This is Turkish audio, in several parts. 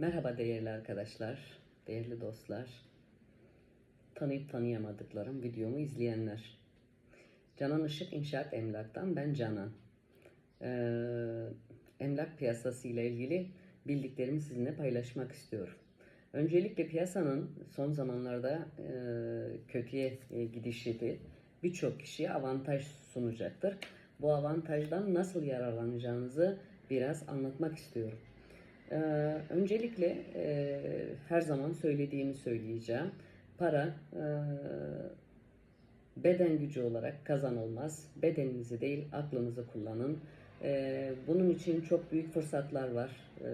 Merhaba değerli arkadaşlar, değerli dostlar, tanıyıp tanıyamadıklarım, videomu izleyenler. Canan Işık İnşaat Emlak'tan ben Canan. Ee, emlak piyasası ile ilgili bildiklerimi sizinle paylaşmak istiyorum. Öncelikle piyasanın son zamanlarda e, kötüye e, gidişi birçok kişiye avantaj sunacaktır. Bu avantajdan nasıl yararlanacağınızı biraz anlatmak istiyorum. Ee, öncelikle e, her zaman söylediğimi söyleyeceğim. Para e, beden gücü olarak kazanılmaz. Bedeninizi değil aklınızı kullanın. Ee, bunun için çok büyük fırsatlar var. Ee,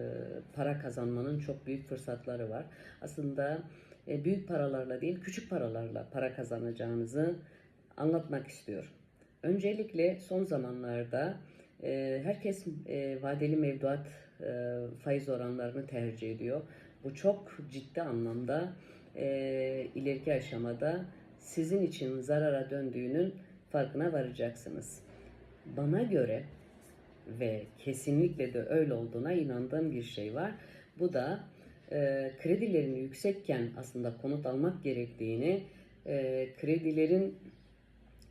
para kazanmanın çok büyük fırsatları var. Aslında e, büyük paralarla değil küçük paralarla para kazanacağınızı anlatmak istiyorum. Öncelikle son zamanlarda e, herkes e, vadeli mevduat e, faiz oranlarını tercih ediyor. Bu çok ciddi anlamda e, ileriki aşamada sizin için zarara döndüğünün farkına varacaksınız. Bana göre ve kesinlikle de öyle olduğuna inandığım bir şey var. Bu da e, kredilerin yüksekken aslında konut almak gerektiğini, e, kredilerin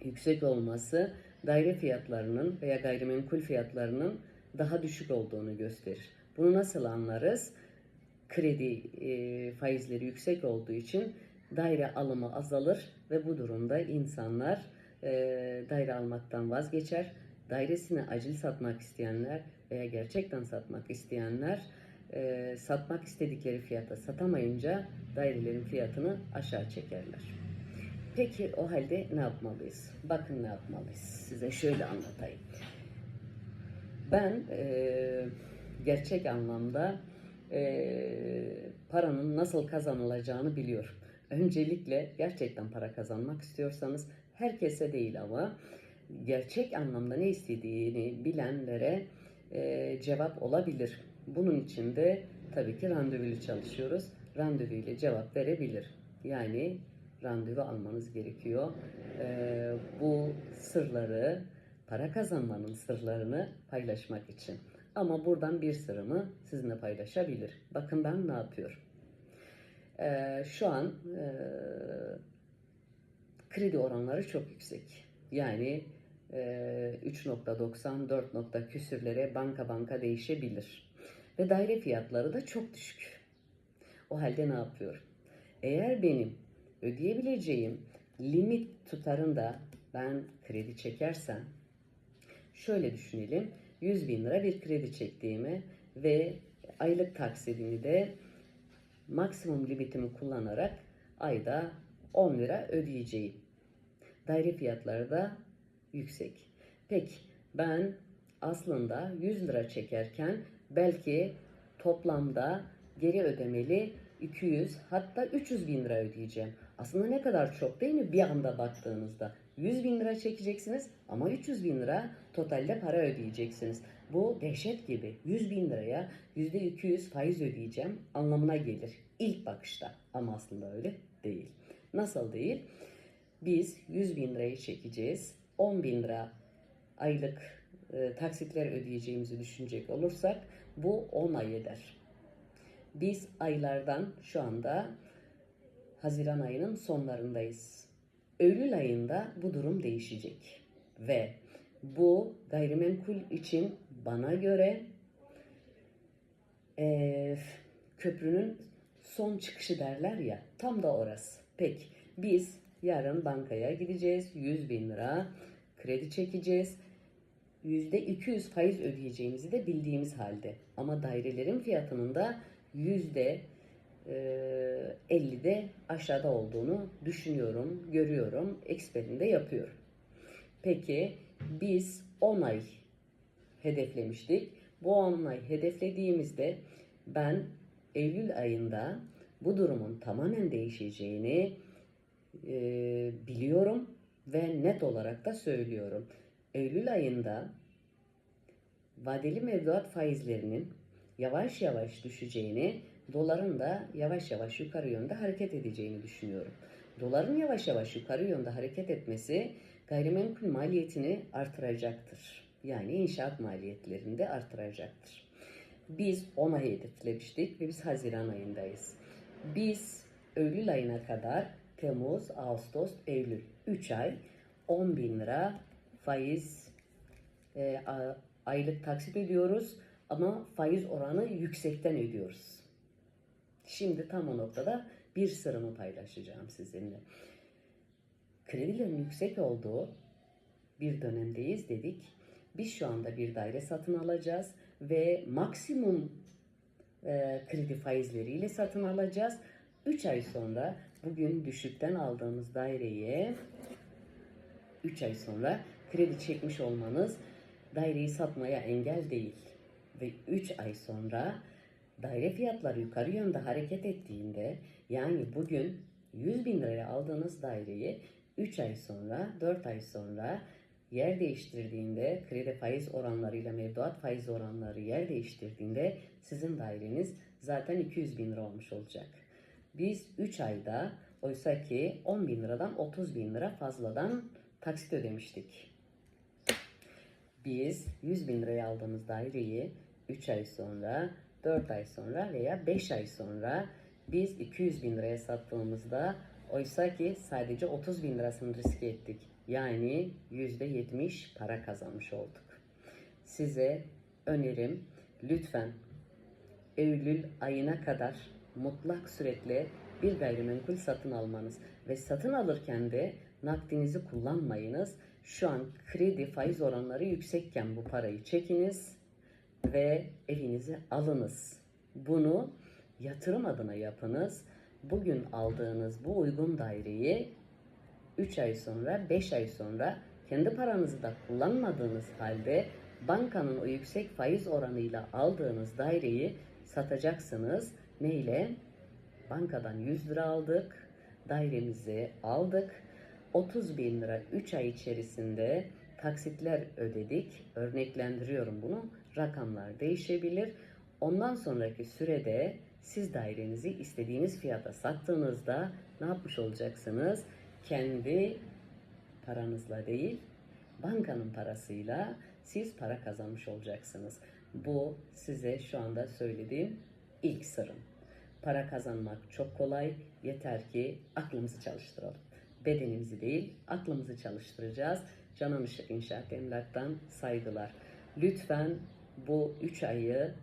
yüksek olması daire fiyatlarının veya gayrimenkul fiyatlarının daha düşük olduğunu gösterir. Bunu nasıl anlarız? Kredi e, faizleri yüksek olduğu için daire alımı azalır ve bu durumda insanlar e, daire almaktan vazgeçer. Dairesini acil satmak isteyenler veya gerçekten satmak isteyenler e, satmak istedikleri fiyata satamayınca dairelerin fiyatını aşağı çekerler. Peki o halde ne yapmalıyız? Bakın ne yapmalıyız. Size şöyle anlatayım. Ben e, gerçek anlamda e, paranın nasıl kazanılacağını biliyorum. Öncelikle gerçekten para kazanmak istiyorsanız herkese değil ama gerçek anlamda ne istediğini bilenlere e, cevap olabilir. Bunun için de tabii ki randevulu çalışıyoruz. Randevu ile cevap verebilir. Yani randevu almanız gerekiyor. E, bu sırları, para kazanmanın sırlarını paylaşmak için. Ama buradan bir sırrımı sizinle paylaşabilir. Bakın ben ne yapıyorum. E, şu an e, kredi oranları çok yüksek. Yani e, 3.90, 4 nokta küsürlere banka banka değişebilir. Ve daire fiyatları da çok düşük. O halde ne yapıyorum? Eğer benim ödeyebileceğim limit tutarında ben kredi çekersem şöyle düşünelim 100 bin lira bir kredi çektiğimi ve aylık taksidini de maksimum limitimi kullanarak ayda 10 lira ödeyeceğim. Daire fiyatları da yüksek. Peki ben aslında 100 lira çekerken belki toplamda geri ödemeli 200 hatta 300 bin lira ödeyeceğim. Aslında ne kadar çok değil mi bir anda baktığınızda? 100 bin lira çekeceksiniz ama 300 bin lira totalde para ödeyeceksiniz. Bu dehşet gibi 100 bin liraya %200 faiz ödeyeceğim anlamına gelir ilk bakışta ama aslında öyle değil. Nasıl değil? Biz 100 bin lirayı çekeceğiz. 10 bin lira aylık e, taksitler ödeyeceğimizi düşünecek olursak bu 10 ay eder. Biz aylardan şu anda Haziran ayının sonlarındayız. Eylül ayında bu durum değişecek. Ve bu gayrimenkul için bana göre e, köprünün son çıkışı derler ya tam da orası. Peki biz yarın bankaya gideceğiz 100 bin lira kredi çekeceğiz. %200 faiz ödeyeceğimizi de bildiğimiz halde. Ama dairelerin fiyatının da yüzde 50'de aşağıda olduğunu düşünüyorum, görüyorum, eksperinde yapıyorum. Peki biz 10 ay hedeflemiştik. Bu 10 ay hedeflediğimizde ben Eylül ayında bu durumun tamamen değişeceğini e, biliyorum ve net olarak da söylüyorum. Eylül ayında vadeli mevduat faizlerinin yavaş yavaş düşeceğini, doların da yavaş yavaş yukarı yönde hareket edeceğini düşünüyorum. Doların yavaş yavaş yukarı yönde hareket etmesi gayrimenkul maliyetini artıracaktır. Yani inşaat maliyetlerini de artıracaktır. Biz 10 ay hedeflemiştik ve biz Haziran ayındayız. Biz Eylül ayına kadar Temmuz, Ağustos, Eylül 3 ay 10 bin lira faiz e, aylık taksit ödüyoruz ama faiz oranı yüksekten ödüyoruz. Şimdi tam o noktada bir sırrımı paylaşacağım sizinle. Kredilerin yüksek olduğu bir dönemdeyiz dedik. Biz şu anda bir daire satın alacağız ve maksimum e, kredi faizleriyle satın alacağız. 3 ay sonra bugün düşükten aldığımız daireye 3 ay sonra kredi çekmiş olmanız daireyi satmaya engel değil. Ve 3 ay sonra daire fiyatları yukarı yönde hareket ettiğinde yani bugün 100 bin liraya aldığınız daireyi 3 ay sonra 4 ay sonra yer değiştirdiğinde kredi faiz oranlarıyla mevduat faiz oranları yer değiştirdiğinde sizin daireniz zaten 200 bin lira olmuş olacak. Biz 3 ayda oysa ki 10 bin liradan 30 bin lira fazladan taksit ödemiştik. Biz 100 bin liraya aldığımız daireyi 3 ay sonra, 4 ay sonra veya 5 ay sonra biz 200 bin liraya sattığımızda oysa ki sadece 30 bin lirasını riske ettik. Yani %70 para kazanmış olduk. Size önerim lütfen Eylül ayına kadar mutlak suretle bir gayrimenkul satın almanız ve satın alırken de nakdinizi kullanmayınız. Şu an kredi faiz oranları yüksekken bu parayı çekiniz ve evinizi alınız. Bunu yatırım adına yapınız. Bugün aldığınız bu uygun daireyi 3 ay sonra, 5 ay sonra kendi paranızı da kullanmadığınız halde bankanın o yüksek faiz oranıyla aldığınız daireyi satacaksınız. Neyle? Bankadan 100 lira aldık, dairemizi aldık. 30 bin lira 3 ay içerisinde taksitler ödedik. Örneklendiriyorum bunu. Rakamlar değişebilir. Ondan sonraki sürede siz dairenizi istediğiniz fiyata sattığınızda ne yapmış olacaksınız? Kendi paranızla değil, bankanın parasıyla siz para kazanmış olacaksınız. Bu size şu anda söylediğim ilk sırrım. Para kazanmak çok kolay. Yeter ki aklımızı çalıştıralım. Bedenimizi değil, aklımızı çalıştıracağız. Canan Işık İnşaat Emlak'tan saygılar. Lütfen bu 3 ayı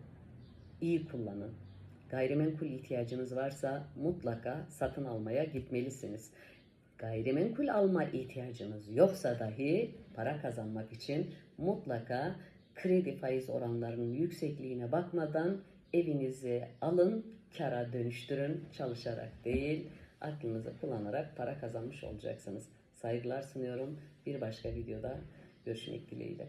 iyi kullanın. Gayrimenkul ihtiyacınız varsa mutlaka satın almaya gitmelisiniz. Gayrimenkul alma ihtiyacınız yoksa dahi para kazanmak için mutlaka kredi faiz oranlarının yüksekliğine bakmadan evinizi alın, kara dönüştürün çalışarak değil, aklınızı kullanarak para kazanmış olacaksınız. Saygılar sunuyorum. Bir başka videoda görüşmek dileğiyle.